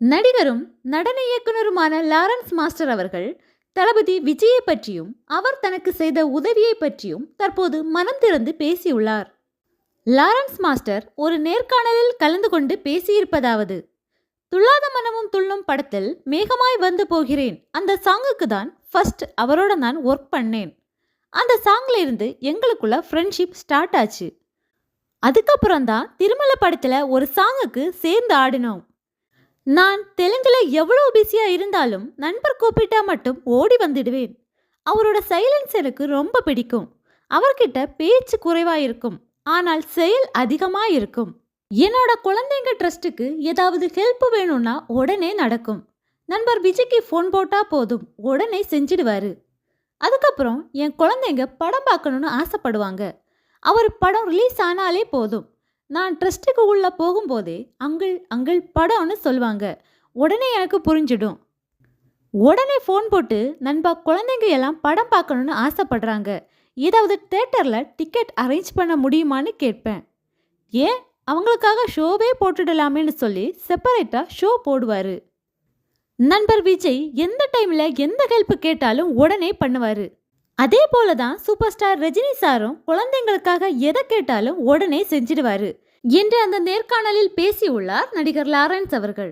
நடிகரும் நடன இயக்குனருமான Lawrence master அவர்கள் தளபதி விஜயை பற்றியும் அவர் தனக்கு செய்த உதவியை பற்றியும் தற்போது மனம் திறந்து பேசியுள்ளார். லாரன்ஸ் மாஸ்டர் ஒரு நேர்காணலில் கலந்து கொண்டு பேசியிருப்பதாவது துள்ளாத மனமும் துள்ளும் படத்தில் மேகமாய் வந்து போகிறேன். அந்த சாங்குக்கு தான் ஃபர்ஸ்ட் அவரோட நான் ஒர்க் பண்ணேன். அந்த சாங்ல இருந்து எங்களுக்குள்ள ஃப்ரெண்ட்ஷிப் ஸ்டார்ட் ஆச்சு. அதுக்கப்புறம் தான் திருமலை படத்தில் ஒரு சாங்குக்கு சேர்ந்து ஆடினோம். நான் தெலுங்குல எவ்வளோ பிஸியாக இருந்தாலும் நண்பர் கூப்பிட்டா மட்டும் ஓடி வந்துடுவேன். அவரோட சைலன்ஸ் எனக்கு ரொம்ப பிடிக்கும். அவர்கிட்ட பேச்சு குறைவாக இருக்கும். ஆனால் செயல் அதிகமாக இருக்கும். என்னோட குழந்தைங்க ட்ரஸ்ட்டுக்கு ஏதாவது ஹெல்ப் வேணும்னா உடனே நடக்கும். நண்பர் விஜய்க்கு ஃபோன் போட்டால் போதும் உடனே செஞ்சிடுவார். அதுக்கப்புறம் என் குழந்தைங்க படம் பார்க்கணுன்னு ஆசைப்படுவாங்க. அவர் படம் ரிலீஸ் ஆனாலே போதும். நான் ட்ரஸ்ட்டுக்கு உள்ள போகும்போதே அங்கிள் அங்கிள் படம்னு சொல்லுவாங்க. உடனே எனக்கு புரிஞ்சிடும். உடனே ஃபோன் போட்டு நண்பா குழந்தைங்க எல்லாம் படம் பார்க்கணுன்னு ஆசைப்படுறாங்க. ஏதாவது தேட்டரில் டிக்கெட் அரேஞ்ச் பண்ண முடியுமான்னு கேட்பேன். ஏன்? அவங்களுக்காக ஷோவே போட்டுடலாமேன்னு சொல்லி செப்பரேட்டாக ஷோ போடுவார். நண்பர் விஜய் எந்த டைமில் எந்த ஹெல்ப் கேட்டாலும் உடனே பண்ணுவார். அதே போல தான் சூப்பர் ஸ்டார் ரஜினி சாரும் குழந்தைங்களுக்காக எதை கேட்டாலும் உடனே செஞ்சிடுவாரு என்று அந்த நேர்காணலில் பேசியுள்ளார் நடிகர் லாரன்ஸ் அவர்கள்.